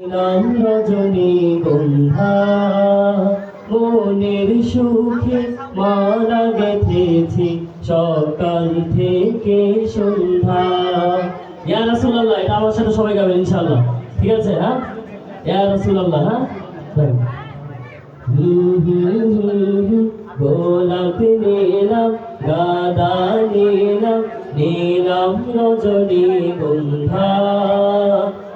নাম রজনী গন্ধা। মনের সুখে মালা গেথেছি সকাল থেকে সন্ধ্যা। ইয়া রাসূলুল্লাহ এটা আমার সাথে সবাই গাবেন ইনশাআল্লাহ। ঠিক আছে হ্যাঁ? ইয়া রাসূলুল্লাহ হ্যাঁ? হুম, গোলাপ নীলাম গাদা নীলাম নীলাম রজনী গন্ধা।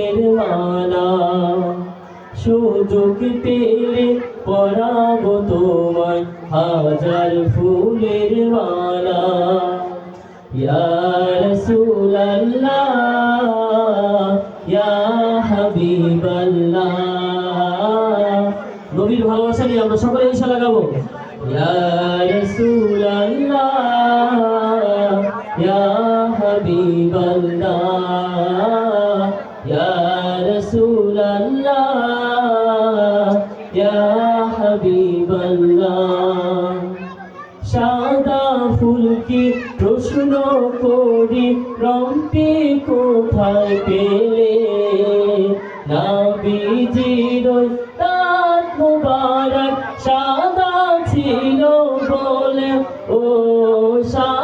ফুলের মালা। সুযোগ পেলে পরাবো তোমায় হাজার ফুলের মালা। ইয়া রাসূলাল্লাহ, ইয়া হাবিবাল্লাহ। নবীর ভালোবাসা নিয়ে আমরা সকলে ইনশাআল্লাহ গাবো ইয়া রাসূলাল্লাহ, ইয়া হাবিবাল্লাহ, ইয়া রাসূলাল্লাহ, ইয়া হাবিবাল্লাহ। সাদা ফুলকে প্রশ্ন করি, রংটি কোথায় পেলে? নাবিজির তার মুবারক সাদা ছিল বলে, ও সাদা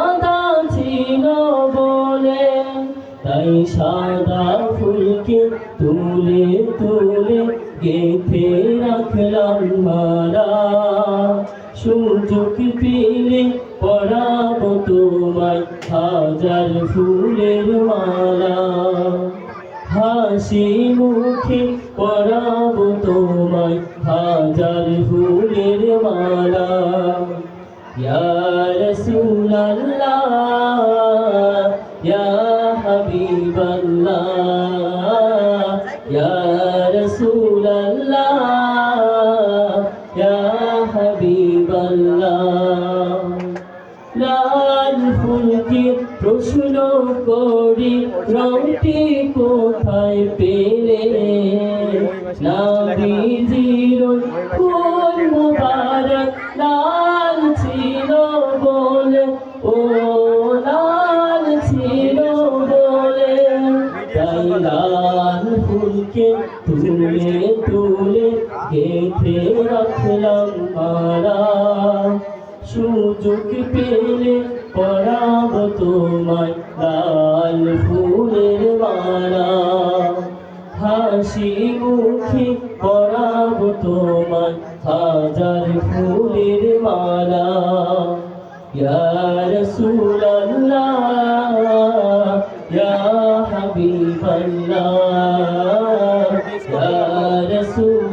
ফুলকে তুলে তুলে গেথে রাখলাম মারা সুযোগ পেলে পরাবো তোমায় হাজার ফুলের মালা। হাসি মুখে পরাবো তোমায় হাজার ফুলের মালা। ইয়া রাসূলুল্লাহ, ইয়া হাবিবাল্লাহ। ইয়া রাসূলুল্লাহ ইয়া হাবিবাল্লাহ লাল ফুলকে প্রশ্ন করি, রংটি কোথায় পেলে? নাবিজির ফুল মুবারক লাল ছিল বলে, ও লাল ছিল বলে। তাই লাল ফুলকে তুলে তুলে গেথে রাখলাম মারা সুযোগ পেলে পরাব তোমায় লাল ফুলের মালা। হাসি মুখে পরাব তোমায় হাজার ফুলের মালা। রাসূলুল্লাহ, ইয়া হাবিবাল্লাহ।